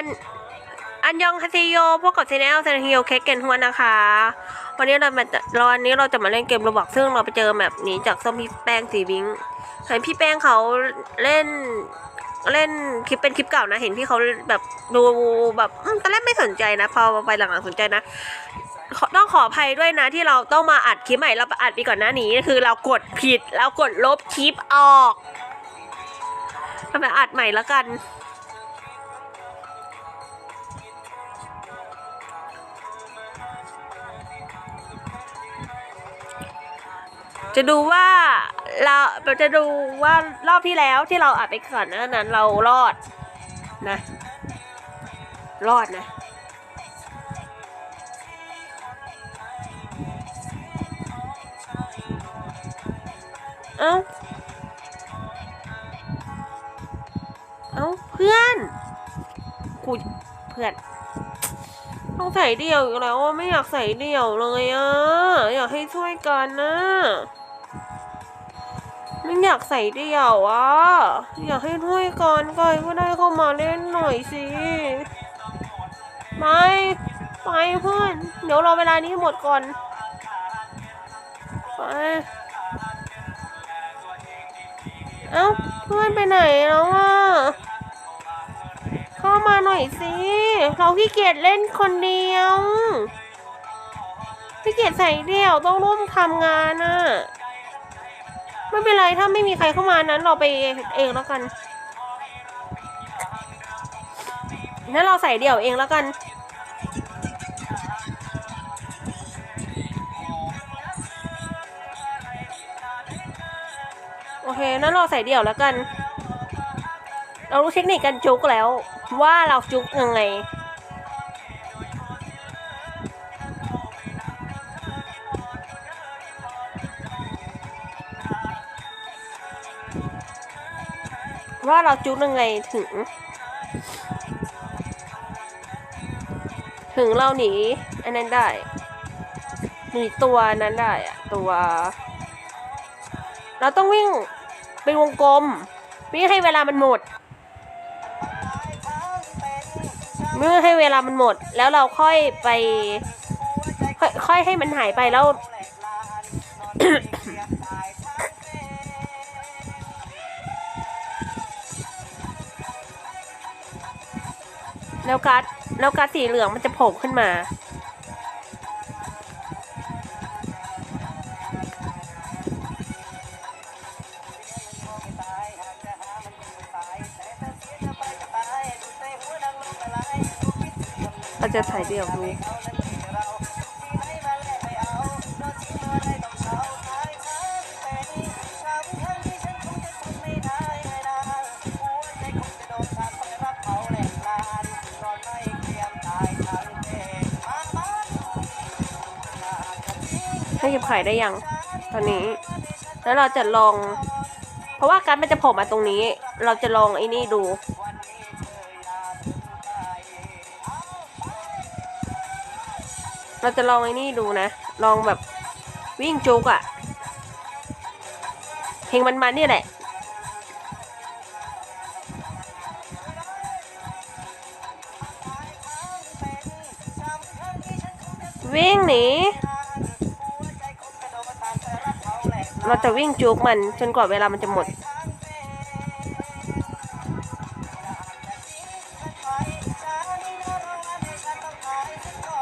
อันอันยองฮาซิโยพวกกับซีเนลเซนฮิโยเคเกนฮวนนะคะ วันนี้เรามาเราวันนี้เราจะมาเล่นเกมโรบอกซึ่งเราไปเจอแบบนี้จากส้มพี่แป้งสีวิงเห็นพี่แป้งเขาเล่นเล่นคลิปเป็นคลิปเก่านะ เห็นพี่เขาแบบดูแบบตอนแรกไม่สนใจนะ พอไปหลังๆสนใจนะต้องขออภัยด้วยนะที่เราต้องมาอัดคลิปใหม่เราอัดไปก่อนหน้านี้คือเรากดผิดเรากดลบคลิปออกทำไมอัดใหม่แล้วกัน จะดูว่าเราเราจะดูว่ารอบที่แล้วที่เราอัดไปก่อนหนานั้นเรารอดนะ รอดนะเอ้าเอ้าเพื่อนกูเพื่อนต้องใส่เดี่ยวอีกแล้วไม่อยากใส่เดี่ยวเลยอะอยากให้ช่วยกันนะ ไม่อยากใส่เดี่ยวอะ อยากให้ช่วยกันก็ได้เข้ามาเล่นหน่อยสิไปไปเพื่อน เดี๋ยวรอเวลานี้หมดก่อน ไป เอ้าเพื่อนไปไหนแล้วอะ เข้ามาหน่อยสิ เราขี้เกียจเล่นคนเดียวขี้เกียจใส่เดี่ยวต้องร่วมทำงานน่ะ ไม่เป็นไรถ้าไม่มีใครเข้ามานั้นเราไปเองแล้วกันงั้นเราใส่เดี่ยวเองแล้วกัน โอเคนั้นเราใส่เดี่ยวแล้วกัน เรารู้เทคนิคการจุกแล้ว ว่าเราจุกยังไง ว่าเราจุกยังไงถึง ถึงเราหนีอันนั้นได้หนีตัวนั้นได้อะตัว เราต้องวิ่งเป็นวงกลม วิ่งให้เวลามันหมดเมื่อให้เวลามันหมด แล้วเราค่อยไป ค่อยค่อยให้มันหายไปแล้ว แล้วการ์ดแล้วการ์ดสีเหลืองมันจะโผล่ขึ้นมา เราจะฉายเดี่ยวดู ไข่ได้ยัง ตอนนี้ แล้วเราจะลอง เพราะว่าการมันจะโผล่มาตรงนี้ เราจะลองไอ้นี่ดูเราจะลองไอ้นี่ดูนะ ลองแบบวิ่งจุกอะเพลงมันมันๆนี่แหละ วิ่งหนี เราจะวิ่งจุกมันจนกว่าเวลามันจะหมด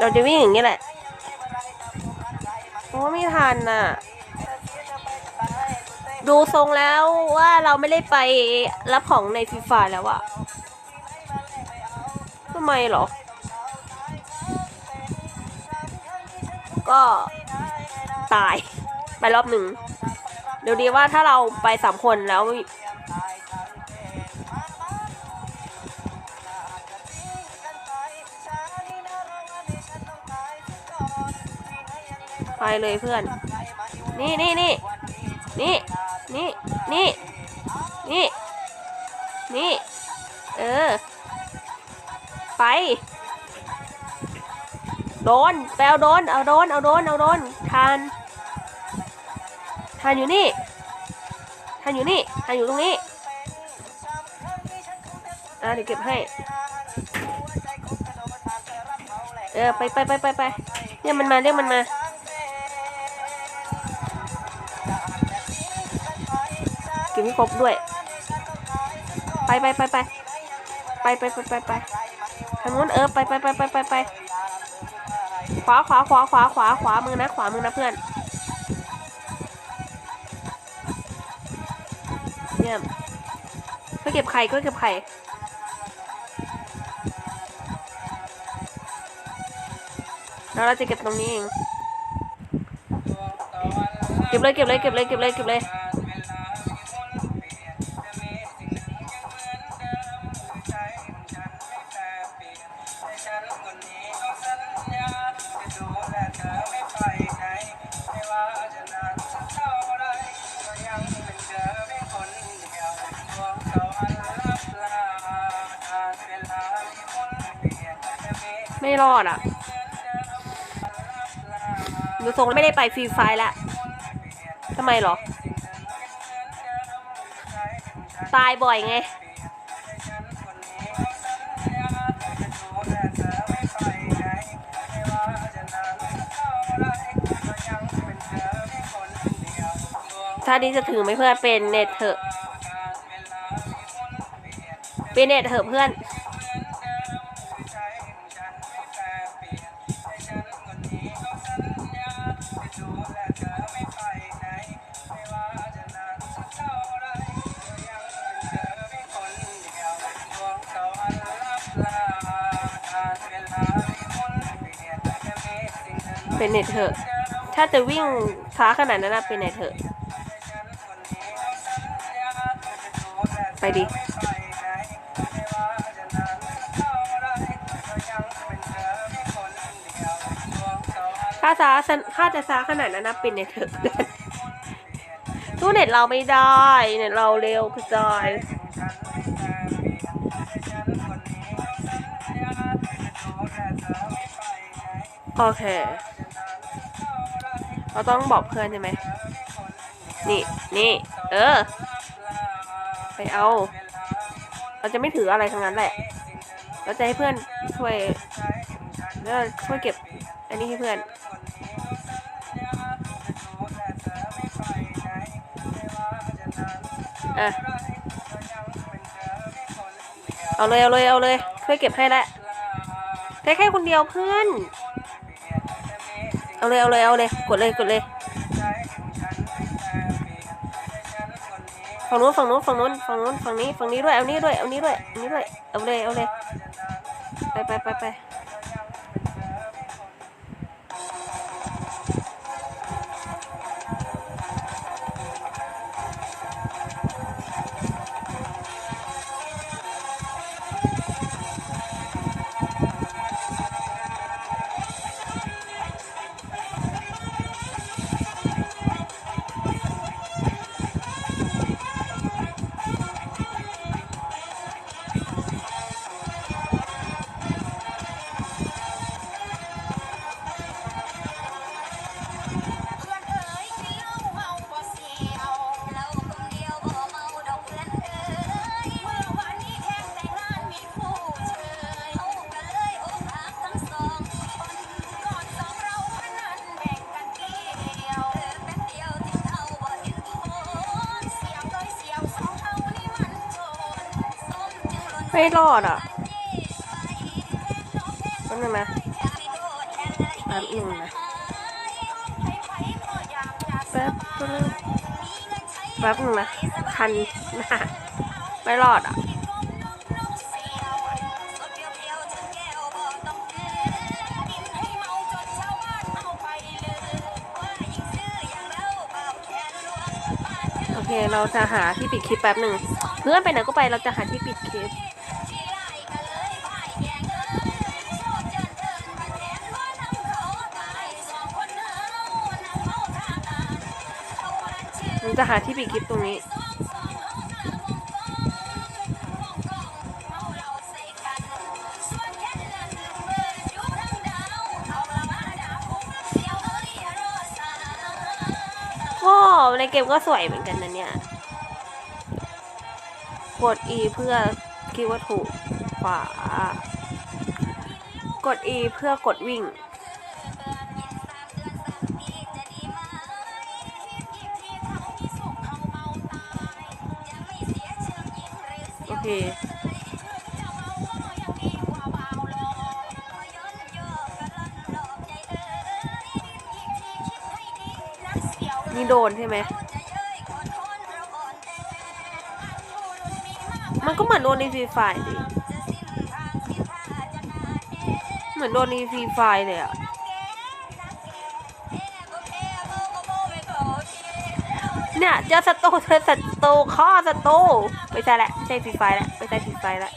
เราจะวิ่งอย่างนี้แหละ โอ้ไม่ทันน่ะ ดูทรงแล้วว่าเราไม่ได้ไปรับของในฟรีไฟแล้วอะทำไมหรอ ก็ตาย ไปรอบหนึ่งเดี๋ยวดีว่าถ้าเราไปสามคนแล้วไปเลยเพื่อน นี่นี่นี่นี่นี่นี่นี่นี่ เออ ไป โดนไปเอาโดน เอาโดน เอาโดน เอาโดน ทาน ทานอยู่นี่ทานอยู่นี่ทานอยู่ตรงนี้เออะเดี๋ยวเก็บให้ เออไปไปไปไปไปเนี่ยมันมาเรียกมันมาเก็บให้ครบด้วย ไปไปไปไปไปไปไปไปไปทางนู้นเออไปไปไปไปไปไปขวาขวาขวาขวาขวาขวามือนะขวามือนะเพื่อน ก็เก็บไข่ก็เก็บไข่แล้วเราจะเก็บตรงนี้เอง เก็บเลยเก็บเลยเก็บเลยเก็บเลยเก็บเลย ไม่รอดอะดูทรงไม่ได้ไปฟรีไฟล์ละทำไมเหรอ ตายบ่อยไงชาตินี้จะถึงไหมเพื่อนเป็นเน็ตเถอะ เป็นเน็ตเถอะเพื่อน เป็นเน็ตเถอะ ถ้าจะวิ่งช้าขนาดนั้นนะเป็นเน็ตเถอะ ไปดิถ้าช้าถ้าจะช้าขนาดนั้นนะเป็นเน็ตเถอะตู้เน็ตเราไม่ได้ เน็ตเราเร็วกระจายโอเค เราต้องบอกเพื่อนใช่ไหม นี่ นี่ เออ ไปเอา เราจะไม่ถืออะไรทั้งนั้นแหละ เราจะให้เพื่อนช่วยแล้วช่วยเก็บ อันนี้ให้เพื่อนอะเอาเลยเอาเลยเอาเลยช่วยเก็บให้ละแค่แค่คนเดียวเพื่อน เอาเลยเอาเลยเอาเลยกดเลยกดเลยฝั่งนู้นฝั่งนู้นฝั่งนู้นฝั่งนู้นฝั่งนี้ฝั่งนี้ด้วยเอานี้ด้วยเอานี้ด้วยเอานี้ด้วยเอาเลยเอาเลยไปไปไปไป ไม่รอดอะแป๊บนึงนะแป๊บนึงนะแป๊บนึงแป๊บนึงนะคันนะไม่รอดอะโอเค เราจะหาที่ปิดคลิปแป๊บหนึ่งเพื่อนไปไหนก็ไปเราจะหาที่ปิดคลิป จะหาที่ปิดคลิปตรงนี้โอ้ในเกมก็สวยเหมือนกันนะเนี่ย กด E เพื่อคิดว่าถูกขวากด E เพื่อกดวิ่ง นี่โดนใช่ไหม มันก็เหมือนโดนในฟรีไฟดิ เหมือนโดนในฟรีไฟเลยอะ เนี่ยเจอสตูเจอสตูข้อสตูไม่ใช่แหละไม่ใช่ฟรีไฟแล้วไม่ใช่ฟรีไฟแล้ว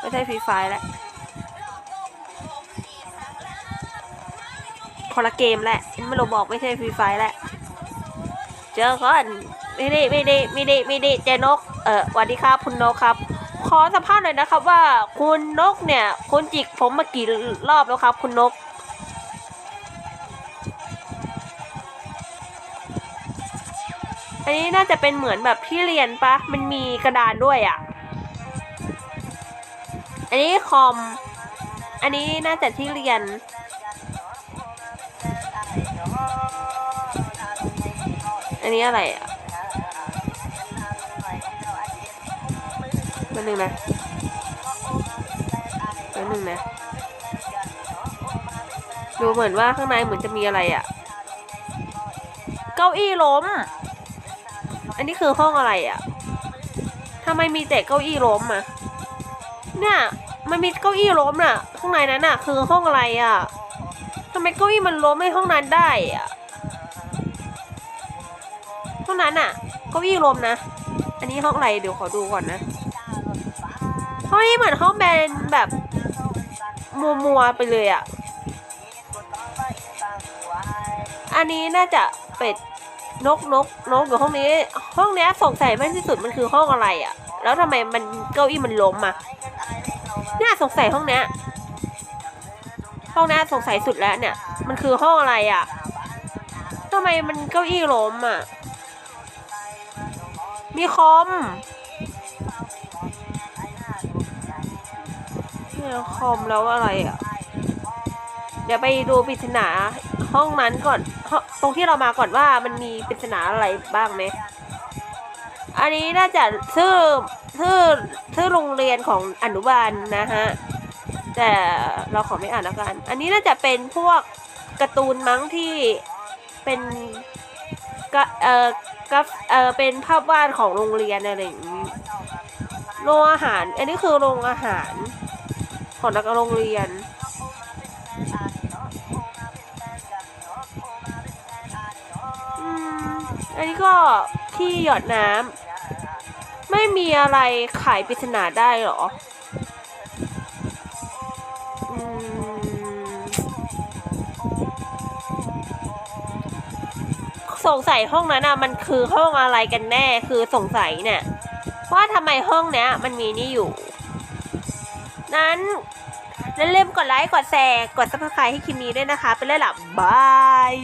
ไม่ใช่ฟรีไฟแล้วคนละเกมแหละไม่รู้บอกไม่ใช่ฟรีไฟแล้วเจอก่อนไม่ได้ไม่ได้ไม่ได้ไม่ได้เจนก เออสวัสดีครับคุณนกครับ ขอสัมภาษณ์หน่อยนะครับว่าคุณนกเนี่ยคุณจิกผมมากี่รอบแล้วครับ คุณนก อันนี้น่าจะเป็นเหมือนแบบที่เรียนปะ มันมีกระดานด้วยอะ่ะ อันนี้คอม อันนี้น่าจะที่เรียน อันนี้อะไรอะ่ะมันหนึ่งนะมันหนึ่งนะดูเหมือนว่าข้างในเหมือนจะมีอะไรอะ่ะ เก้าอี้ล้มอั นนี้คือห้องอะไรอะ่ะทำไมมีแต่เก้าอี้ล้มอะเนี่ยมันมีเก้าอี้ล้มน่ะ ข้างในนั้นน่ะ คือห้องอะไรอะ่ะทำไมเก้าอี้มันล้มในห้องนั้นได้อะห้องนั้นน่ะ เก้าอี้ล้มนะ อันนี้ห้องอะไรเดี๋ยวขอดูก่อนนะห้องนี้เหมือนห้องแบนแบบมัวมัวๆไปเลยอะ อันนี้น่าจะเป็ด นกนกนกอยู่ห้องนี้ ห้องเนี้ยสงสัยมากที่สุดมันคือห้องอะไรอะ่ะ แล้วทำไมมันเก้าอี้มันล้มอะเนี่ยสงสัยห้องเนี้ยห้องเนี้ยสงสัยสุดแล้วเนี่ย มันคือห้องอะไรอะ่ะทำไมมันเก้าอี้ล้มอะ มีคอมเนี่ยคอมแล้วอะไรอะ เดี๋ยวไปดูปริศนาห้องนั้นก่อน ตรงที่เรามาก่อนว่ามันมีปริศนาอะไรบ้างไหม อันนี้น่าจะชื่อชื่อชื่อโรงเรียนของอนุบาลนะฮะ แต่เราขอไม่อ่านแล้วกัน อันนี้น่าจะเป็นพวกการ์ตูนมั้งที่เป็นกเอ่อกเอ่อเป็นภาพวาดของโรงเรียนอะไรอย่างนี้โรงอาหาร อันนี้คือโรงอาหารของนักโรงเรียน อันนี้ก็ที่หยอดน้ำไม่มีอะไรไขปริศนาได้หรอสงสัยห้องนั้นอะมันคือห้องอะไรกันแน่คือสงสัยเนี่ยว่าทำไมห้องเนี้ย มันมีนี่อยู่ นั้นอย่าลืมกดไลค์ กดแชร์ กดซับสไครต์ให้คลิปนี้ด้วยนะคะ เป็นเรื่องหลับบาย